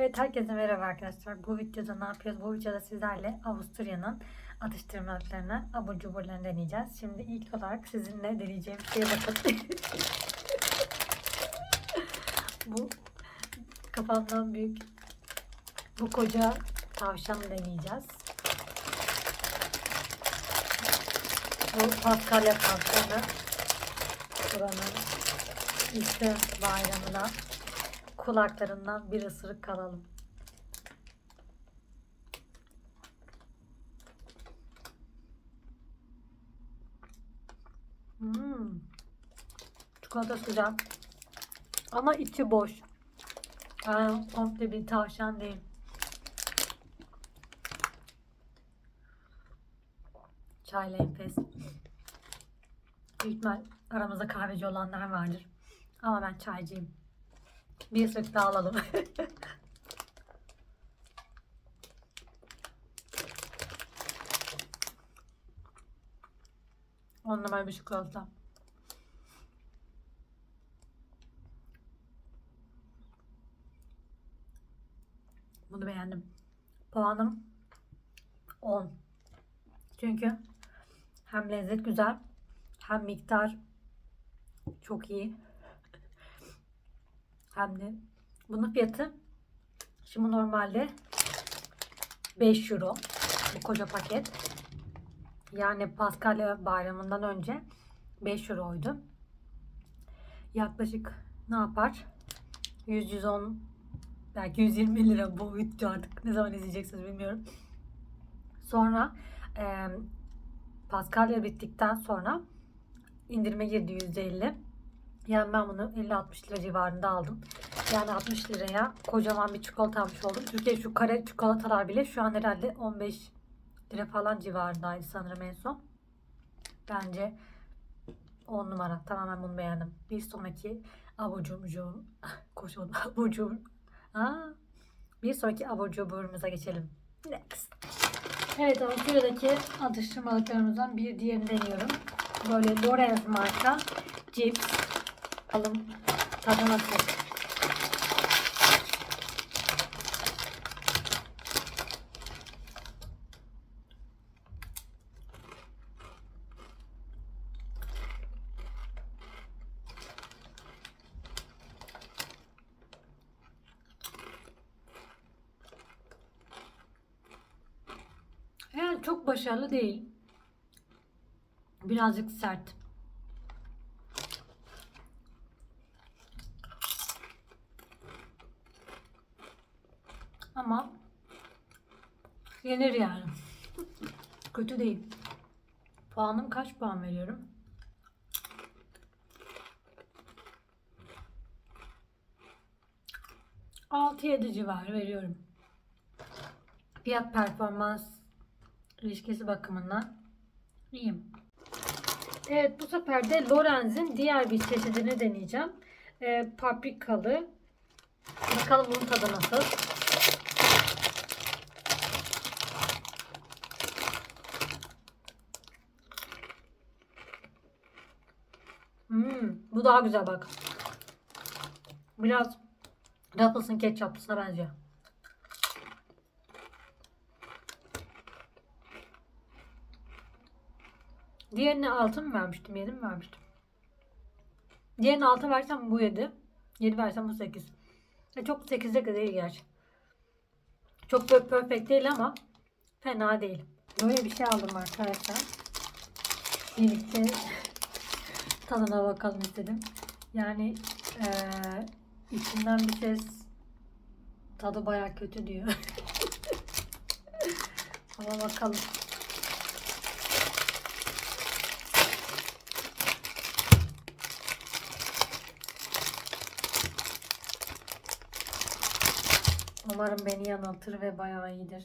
Evet herkese merhaba arkadaşlar. Bu videoda ne yapıyoruz? Bu videoda sizlerle Avusturya'nın atıştırmalıklarını, abur cuburlarını deneyeceğiz. Şimdi ilk olarak sizinle deneyeceğim şeye bakın. bu kafamdan büyük bu koca tavşanı deneyeceğiz. Bu Paskalya tavşanı. Buranın işte bayramına kulaklarından bir ısırık kalalım. Hmm. Çikolata güzel. Ama içi boş. Yani komple bir tavşan değil. Çayla enfes. Büyük ihtimal aramızda kahveci olanlar vardır. Ama ben çaycıyım. Bir ısırık daha alalım. On numara bir çikolata. Bunu beğendim. Puanım 10. Çünkü hem lezzet güzel hem miktar çok iyi. Hem bunun fiyatı şimdi normalde 5 euro bu koca paket. Yani Paskalya bayramından önce 5 euroydu. Yaklaşık ne yapar? 100-110 belki 120 lira bu video artık ne zaman izleyeceksiniz bilmiyorum. Sonra e, Paskalya bittikten sonra indirime girdi %50. Yani ben bunu 50-60 lira civarında aldım. Yani 60 liraya kocaman bir çikolata almış oldum. Türkiye şu kare çikolatalar bile şu an herhalde 15 lira falan civarındaydı sanırım en son. Bence 10 numara. Tamamen bunu beğendim. Bir sonraki abur cubur koşalım. Abur bir sonraki abur cuburumuza geçelim. Next. Evet Avusturya'daki atıştırmalıklarımızdan bir diğerini deniyorum. Böyle Lorenz marka cips. Bakalım tadı nasıl. Yani çok başarılı değil. Birazcık sert. Ama yenir yani. Kötü değil. Puanım kaç puan veriyorum? Altı yedi civarı veriyorum. Fiyat performans ilişkisi bakımından iyiyim. Evet bu sefer de Lorenz'in diğer bir çeşidini deneyeceğim. Ee, paprikalı. Bakalım bunun tadı nasıl. Hmm, bu daha güzel bak. Biraz Ruffles'ın ketçaplısına benziyor. Diğerine altı mı vermiştim? Yedi mi vermiştim? Diğerine altı versem bu yedi. Yedi versem bu sekiz. E çok sekizde de değil gerçi. Çok böyle perfect değil ama fena değil. Böyle bir şey aldım arkadaşlar. Birlikte tadına bakalım istedim. Yani eee içinden bir ses tadı baya kötü diyor. Ama bakalım. Umarım beni yanıltır ve bayağı iyidir.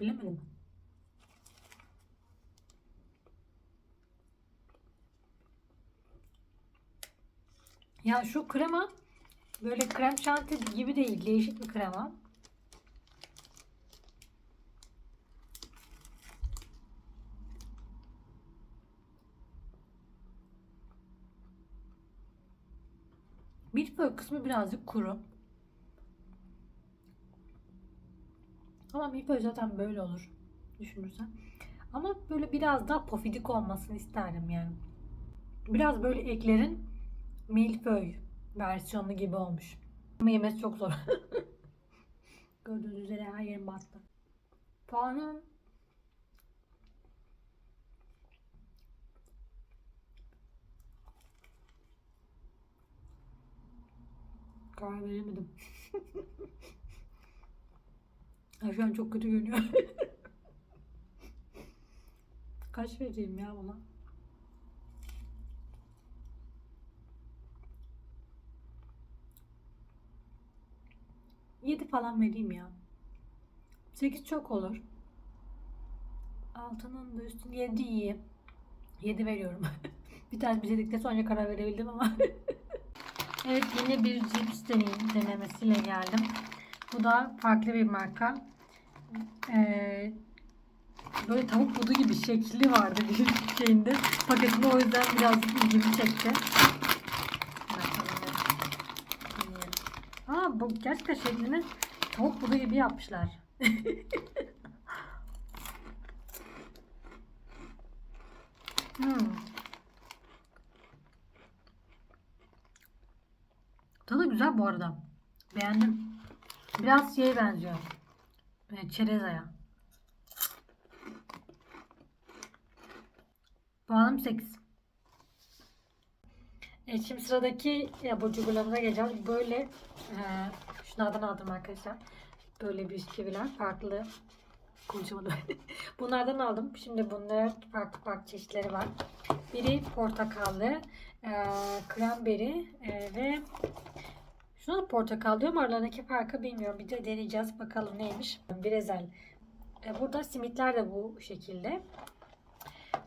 bilemedim. Ya şu krema böyle krem şanti gibi değil. Değişik bir krema. Milföy kısmı birazcık kuru. Ama milföy zaten böyle olur düşünürsen. Ama böyle biraz daha pofidik olmasını isterdim yani. Biraz böyle eklerin milföy versiyonu gibi olmuş. Ama yemesi çok zor. Gördüğünüz üzere her yerim battı. Puanım karar veremedim. Ay şu an çok kötü görünüyor. Kaç vereyim ya buna? Yedi falan vereyim ya. Sekiz çok olur. Altının da üstün yedi iyi. Yedi veriyorum. bir tane bir dedikten sonra karar verebildim ama. evet yine bir cips deneyim, denemesiyle geldim. Bu da farklı bir marka. Ee, böyle tavuk budu gibi şekli vardı bir şeyinde. Paketinde o yüzden birazcık ilgimi çekti. Aa bu gerçekten şeklini tavuk budu gibi yapmışlar. hmm. Tadı güzel bu arada. Beğendim. Biraz şeye benziyor. Böyle çerezaya. Puanım 8. Evet şimdi sıradaki abur cuburlarımıza geleceğiz. Böyle e, şunlardan aldım arkadaşlar. Böyle bisküviler farklı konuşamadım. Bunlardan aldım. Şimdi bunlar farklı farklı çeşitleri var. Biri portakallı, e, kremberi e, ve şuna da portakal diyorum. Aralarındaki farkı bilmiyorum. Bir de deneyeceğiz. Bakalım neymiş. Brezel. E, burada simitler de bu şekilde.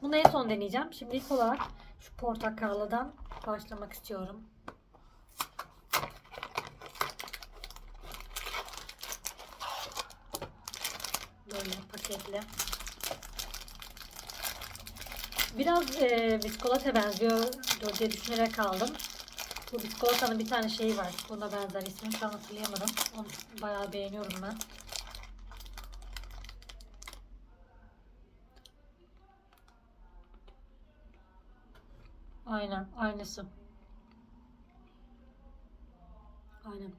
Bunu en son deneyeceğim. Şimdi ilk olarak şu portakallıdan başlamak istiyorum. Böyle paketli. Biraz e, biskolata benziyor diye düşünerek aldım. Bu biskolatanın bir tane şeyi var. Buna benzer ismini şu an hatırlayamadım. Onu bayağı beğeniyorum ben. Aynen, aynısı. Aynen.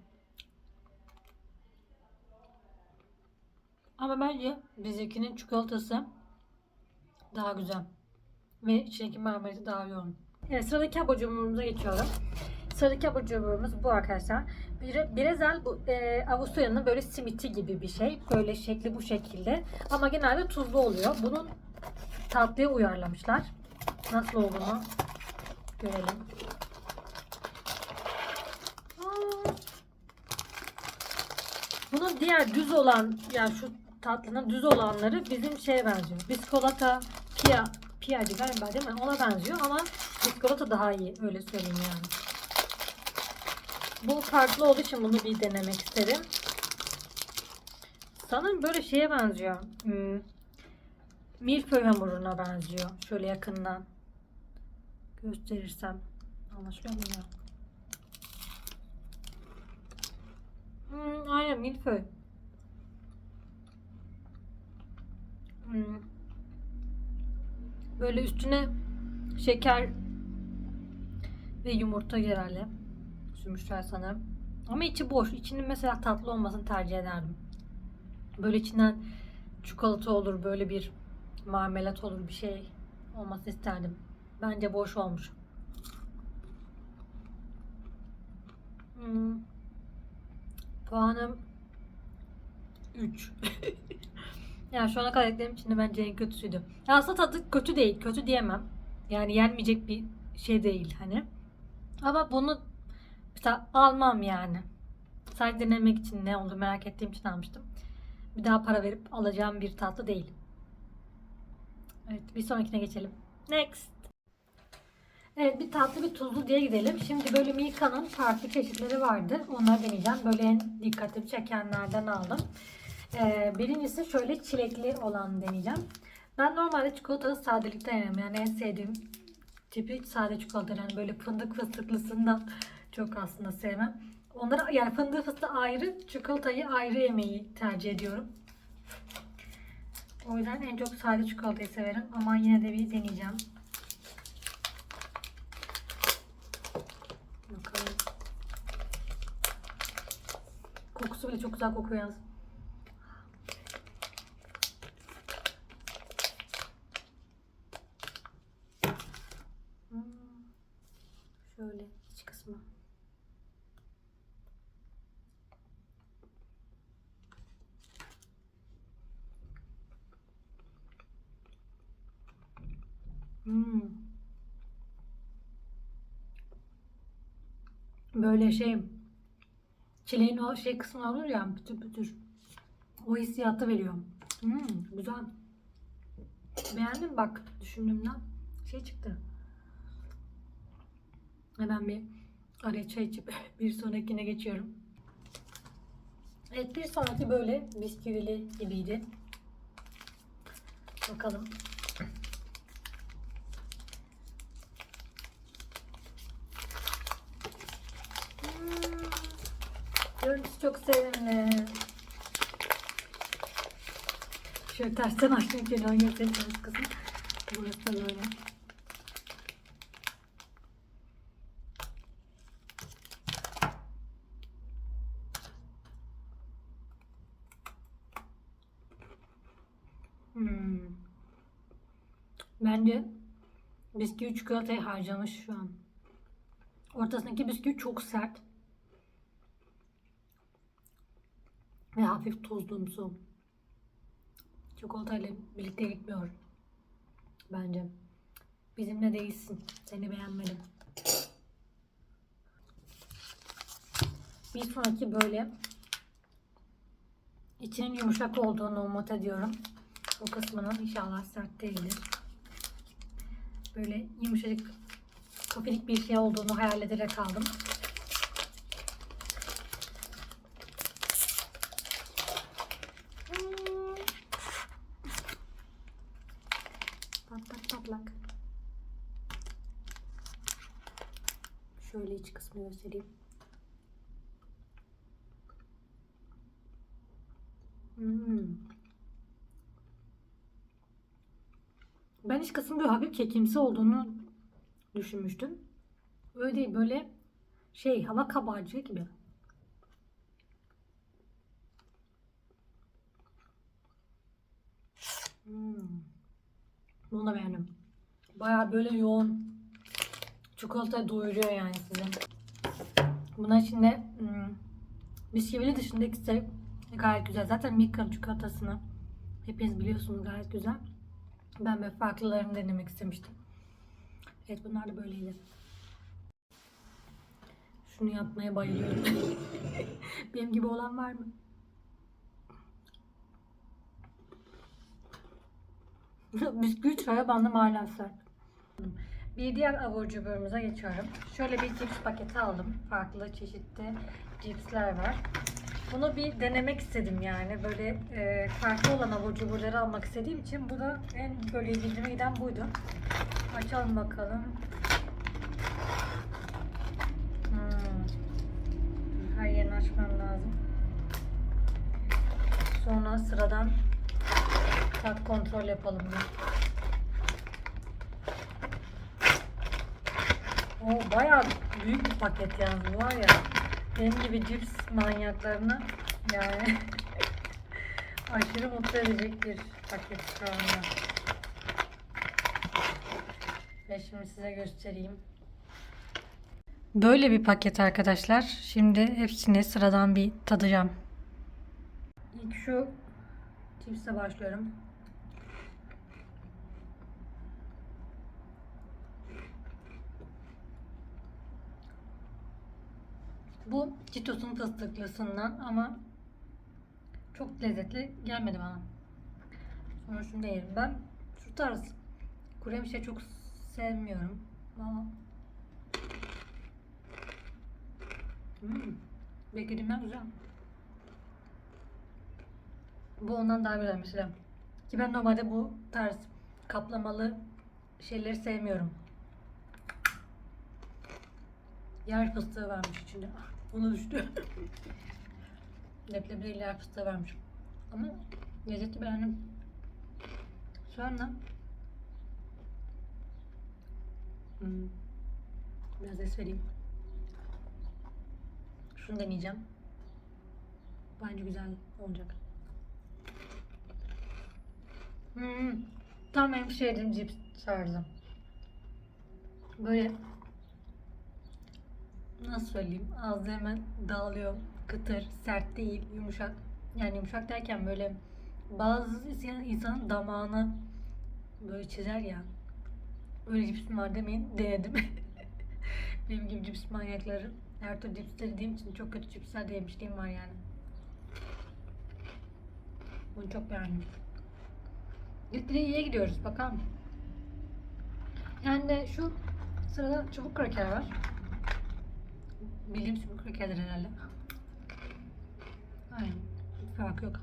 Ama bence bizimkinin çikolatası daha güzel. Ve içindeki marmelatı daha yoğun. Evet sıradaki cuburumuza geçiyorum. Sıradaki abur cuburumuz bu arkadaşlar. Bir, birezel bu e, Avusturya'nın böyle simiti gibi bir şey. Böyle şekli bu şekilde. Ama genelde tuzlu oluyor. Bunun tatlıya uyarlamışlar. Nasıl olduğunu görelim. Bunun diğer düz olan yani şu tatlının düz olanları bizim şeye benziyor. Biskolata pia piyaydı galiba değil mi? Ona benziyor ama biskolata daha iyi öyle söyleyeyim yani. Bu farklı olduğu için bunu bir denemek istedim. Sanırım böyle şeye benziyor. Hmm. Milföy hamuruna benziyor. Şöyle yakından gösterirsem. Anlaşılıyor mu ya? Hmm, aynen milföy. Hmm. Böyle üstüne şeker ve yumurta herhalde sürmüşler sanırım. Ama içi boş. İçinin mesela tatlı olmasını tercih ederdim. Böyle içinden çikolata olur, böyle bir marmelat olur bir şey olmasını isterdim. Bence boş olmuş. Hmm. Puanım 3. Yani şu ana kadar yediklerim içinde bence en kötüsüydü. Ya aslında tadı kötü değil. Kötü diyemem. Yani yenmeyecek bir şey değil hani. Ama bunu mesela almam yani. Sadece denemek için ne oldu merak ettiğim için almıştım. Bir daha para verip alacağım bir tatlı değil. Evet bir sonrakine geçelim. Next. Evet bir tatlı bir tuzlu diye gidelim. Şimdi böyle Milka'nın farklı çeşitleri vardı. Onları deneyeceğim. Böyle en dikkatimi çekenlerden aldım. Ee, birincisi şöyle çilekli olan deneyeceğim. Ben normalde çikolatalı sadelikten yerim. Yani en sevdiğim tipi sade çikolata. Yani böyle fındık fıstıklısını da çok aslında sevmem. Onları yani fındığı fıstığı ayrı, çikolatayı ayrı yemeyi tercih ediyorum. O yüzden en çok sade çikolatayı severim ama yine de bir deneyeceğim. Bakalım. Kokusu bile çok güzel kokuyor yalnız. Hmm. Şöyle iç kısmı. Hmm. Böyle şey çileğin o şey kısmı olur ya pütür pütür. O hissiyatı veriyor. Hmm, güzel. Beğendim bak düşündüğümden şey çıktı. Hemen bir araya çay içip bir sonrakine geçiyorum. Evet bir sonraki böyle bisküvili gibiydi. Bakalım. Görüntüsü çok sevimli. Şöyle tersten açtım için o göstereceğiz kızım. Burası da böyle. Hmm. Bence bisküvi çikolatayı harcamış şu an. Ortasındaki bisküvi çok sert. Ve hafif tuzlumsu. Çikolatayla birlikte gitmiyor. Bence. Bizimle değilsin. Seni beğenmedim. Bir sonraki böyle içinin yumuşak olduğunu umut ediyorum. O kısmının inşallah sert değildir. Böyle yumuşacık kopilik bir şey olduğunu hayal ederek aldım. Kısmını göstereyim. Hmm. Ben iç kısmı böyle hafif kekimsi olduğunu düşünmüştüm. Öyle değil böyle şey hava kabarcığı gibi. Hmm. Bunu da beğendim. Baya böyle yoğun çikolata doyuruyor yani sizi. Bunun içinde hmm, bisküvili dışındaki ise gayet güzel. Zaten Milka çikolatasını hepiniz biliyorsunuz gayet güzel. Ben böyle farklılarını denemek istemiştim. Evet bunlar da böyleydi. Şunu yapmaya bayılıyorum. Benim gibi olan var mı? Bisküvi çaya bandım hala sert. Bir diğer abur cuburumuza geçiyorum. Şöyle bir cips paketi aldım. Farklı çeşitli cipsler var. Bunu bir denemek istedim yani. Böyle e, farklı olan abur cuburları almak istediğim için bu da en böyle ilgime giden buydu. Açalım bakalım. Hmm. Her yerini açmam lazım. Sonra sıradan tat kontrol yapalım. Bir. O bayağı büyük bir paket yalnız var ya. Benim gibi cips manyaklarını yani aşırı mutlu edecek bir paket şu anda. Ve şimdi size göstereyim. Böyle bir paket arkadaşlar. Şimdi hepsini sıradan bir tadacağım. İlk şu Cipsle başlıyorum. Bu Cheetos'un fıstıklısından ama çok lezzetli gelmedi bana. Sonra şunu da yerim. Ben şu tarz kuru yemişleri çok sevmiyorum. Ama hmm, beklediğimden güzel. Bu ondan daha güzel mesela. Ki ben normalde bu tarz kaplamalı şeyleri sevmiyorum. Yer fıstığı varmış içinde. Ah, Bunu düştü. Leblebi ile fıstığı varmış. Ama lezzeti beğendim. Sonra hmm, biraz es vereyim. Şunu deneyeceğim. Bence güzel olacak. Hmm, tam benim sevdiğim cips tarzı. Böyle nasıl söyleyeyim? Ağızda hemen dağılıyor. Kıtır sert değil yumuşak. Yani yumuşak derken böyle bazı insan- insanın damağını böyle çizer ya. Öyle cipsim var demeyin denedim. Benim gibi cips manyakları. Her türlü cips yediğim için çok kötü cipsler de yemişliğim var yani. Bunu çok beğendim. Gitgide iyiye gidiyoruz bakalım. Yani de şu sırada çubuk kraker var Bildiğim çubuk krakerler herhalde. Aynen. Fark yok.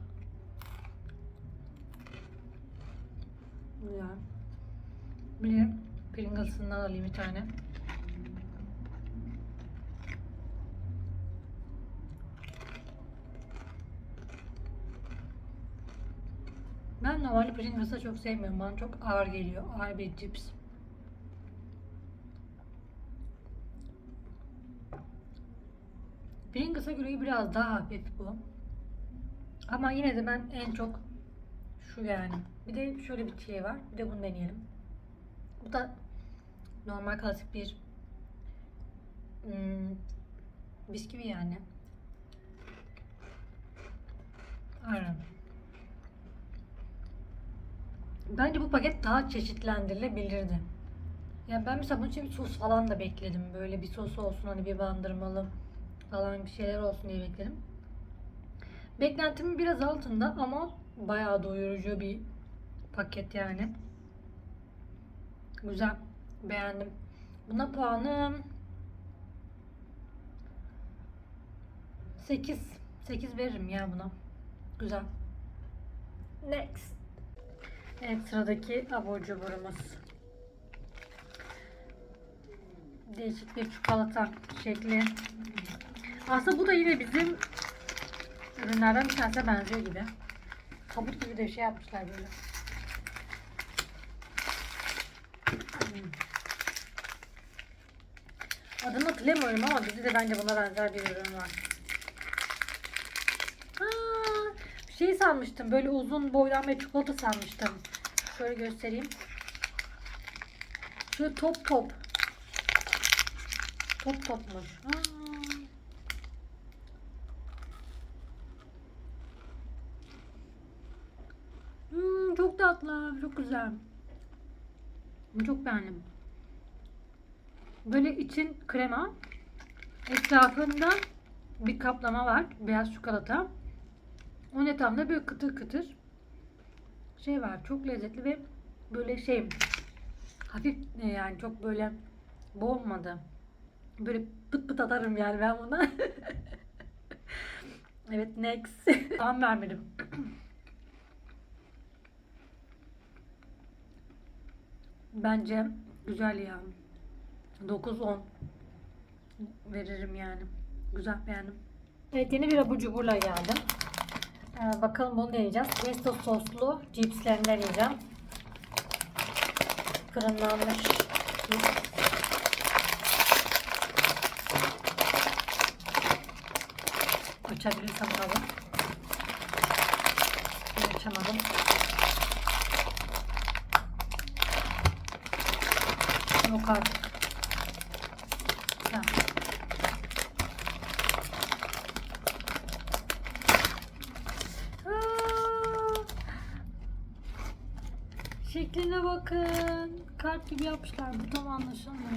Güzel. Bir Pringles'ından alayım bir tane. Ben normalde Pringles'ı çok sevmiyorum. Bana çok ağır geliyor. Ağır bir cips. Pringles'a göre biraz daha hafif bu. Ama yine de ben en çok şu yani. Bir de şöyle bir şey var. Bir de bunu deneyelim. Bu da normal klasik bir hmm, bisküvi yani. Aynen. Bence bu paket daha çeşitlendirilebilirdi. Yani ben mesela bunun için bir sos falan da bekledim. Böyle bir sos olsun hani bir bandırmalı falan bir şeyler olsun diye bekledim. Beklentimin biraz altında ama bayağı doyurucu bir paket yani. Güzel. Beğendim. Buna puanım 8. 8 veririm ya buna. Güzel. Next. Evet sıradaki abur cuburumuz. Değişik bir çikolata şekli. Aslında bu da yine bizim ürünlerden bir tanesine benziyor gibi. Kabuk gibi de bir şey yapmışlar böyle. Hmm. Adını hatırlamıyorum ama bizde de bence buna benzer bir ürün var. Aa, şey sanmıştım. Böyle uzun boydan bir çikolata sanmıştım. Şöyle göstereyim. Şöyle top top. Top topmuş. Aa. Hmm, çok tatlı, çok güzel. Çok beğendim. Böyle için krema, etrafında bir kaplama var, beyaz çikolata. Onun etrafında böyle kıtır kıtır şey var, çok lezzetli ve böyle şey hafif e, yani çok böyle boğmadı. Böyle pıt pıt atarım yani ben buna. evet next. Tam vermedim. Bence güzel ya. 9-10 veririm yani. Güzel beğendim. Evet yeni bir abur cuburla geldim. Ee, bakalım bunu deneyeceğiz. Pesto soslu cipslerinden yiyeceğim. Fırınlanmış. Açabilirsem tabii. Açamadım. Yok Şekline bakın. Kalp gibi yapmışlar. Bu tam anlaşılmıyor.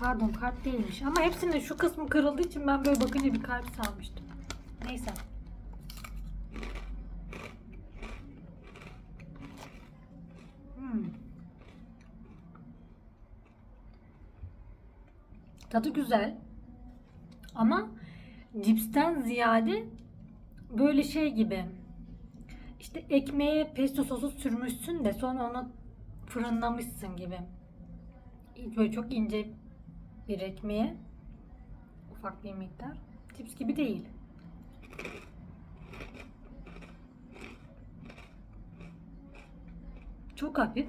Pardon kalp değilmiş. Ama hepsinin şu kısmı kırıldığı için ben böyle bakınca bir kalp sanmıştım. Neyse. Hmm. Tadı güzel. Ama cipsten ziyade böyle şey gibi. İşte ekmeğe pesto sosu sürmüşsün de sonra onu fırınlamışsın gibi. Böyle çok ince bir ekmeğe ufak bir miktar. Cips gibi değil. Çok hafif.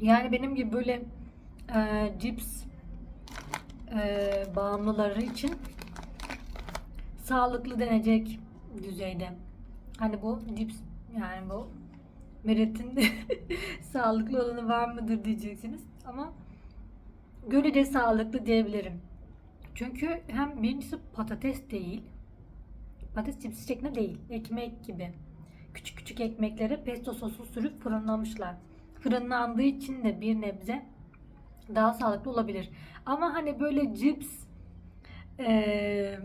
Yani benim gibi böyle e, cips e, bağımlıları için sağlıklı denecek düzeyde. Hani bu cips yani bu Meret'in sağlıklı olanı var mıdır diyeceksiniz. Ama görece sağlıklı diyebilirim. Çünkü hem birincisi patates değil. Patates cipsi şeklinde değil. Ekmek gibi. Küçük küçük ekmeklere pesto sosu sürüp fırınlamışlar. Fırınlandığı için de bir nebze daha sağlıklı olabilir. Ama hani böyle cips eee,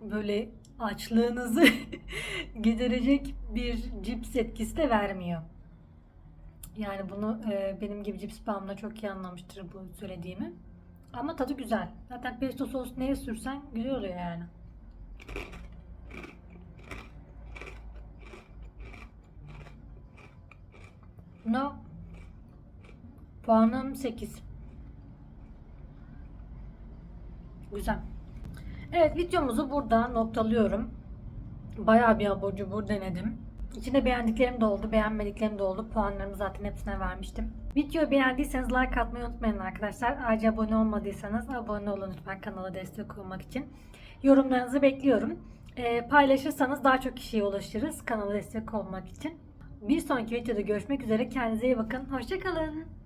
böyle açlığınızı giderecek bir cips etkisi de vermiyor. Yani bunu eee, benim gibi cips bağımlı çok iyi anlamıştır bu söylediğimi. Ama tadı güzel. Zaten pesto sos neye sürsen güzel oluyor yani. No. Puanım 8. Güzel. Evet videomuzu burada noktalıyorum. Bayağı bir abur cubur denedim. İçinde beğendiklerim de oldu, beğenmediklerim de oldu. Puanlarımı zaten hepsine vermiştim. Videoyu beğendiyseniz like atmayı unutmayın arkadaşlar. Ayrıca abone olmadıysanız abone olun lütfen kanala destek olmak için. Yorumlarınızı bekliyorum. Ee, paylaşırsanız daha çok kişiye ulaşırız kanala destek olmak için. Bir sonraki videoda görüşmek üzere. Kendinize iyi bakın. Hoşçakalın.